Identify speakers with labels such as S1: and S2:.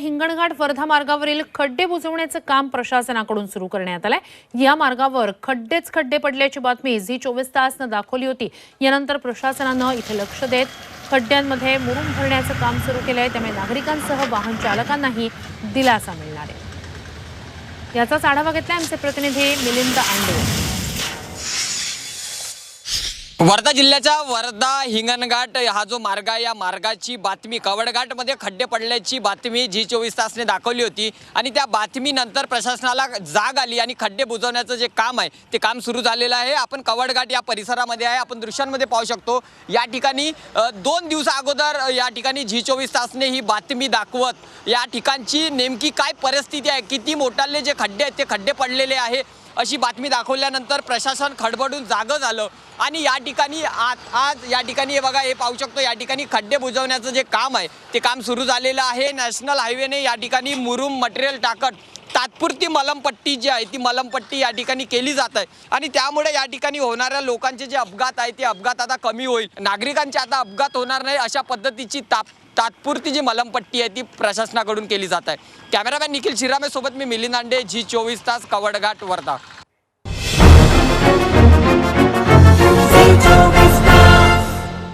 S1: हिंगणघाट वर्धा मार्गावरील खड्डे बुजवण्याचं काम प्रशासनाकडून सुरू करण्यात आलंय. या मार्गावर खड्डेच खड्डे पडल्याची बातमी झी चोवीस तासनं दाखवली होती. यानंतर प्रशासनानं इथे लक्ष देत खड्ड्यांमध्ये मुरुम भरण्याचं काम सुरू केलंय. त्यामुळे नागरिकांसह वाहन चालकांनाही दिलासा मिळणार आहे. याचाच आढावा घेतलाय आमचे प्रतिनिधी मिलिंद आंडे.
S2: वर्धा जिल्ह्याच्या वर्धा हिंगणघाट हा जो मार्ग आहे या मार्गाची बातमी कवडघाटमध्ये खड्डे पडल्याची बातमी जी चोवीस तासने दाखवली होती आणि त्या बातमीनंतर प्रशासनाला जाग आली आणि खड्डे बुजवण्याचं जे काम आहे ते काम सुरू झालेलं आहे. आपण कवडघाट या परिसरामध्ये आहे आपण दृश्यांमध्ये पाहू शकतो. या ठिकाणी दोन दिवसा अगोदर या ठिकाणी झी चोवीस तासने ही बातमी दाखवत या ठिकाणची नेमकी काय परिस्थिती आहे किती मोठाले जे खड्डे आहेत ते खड्डे पडलेले आहे अशी बातमी दाखवल्यानंतर प्रशासन खडबडून जागं झालं. आणि या ठिकाणी आज आज या ठिकाणी हे बघा हे पाहू शकतो या ठिकाणी खड्डे बुजवण्याचं जे काम आहे ते काम सुरू झालेलं आहे. नॅशनल हायवेने या ठिकाणी मुरुम मटेरियल टाकत तात्पुरती मलमपट्टी जी आहे ती मलमपट्टी या ठिकाणी केली जात आहे. आणि त्यामुळे या ठिकाणी होणाऱ्या लोकांचे जे अपघात आहे ते अपघात आता कमी होईल. नागरिकांचे आता अपघात होणार नाही अशा पद्धतीची ताप तात्पुरती जी मलमपट्टी आहे ती प्रशासनाकडून केली जात आहे. कॅमेरामॅन निखिल शिरामे सोबत मी मिलिंद आंडे जी चोवीस तास कवडघाट वर्धा.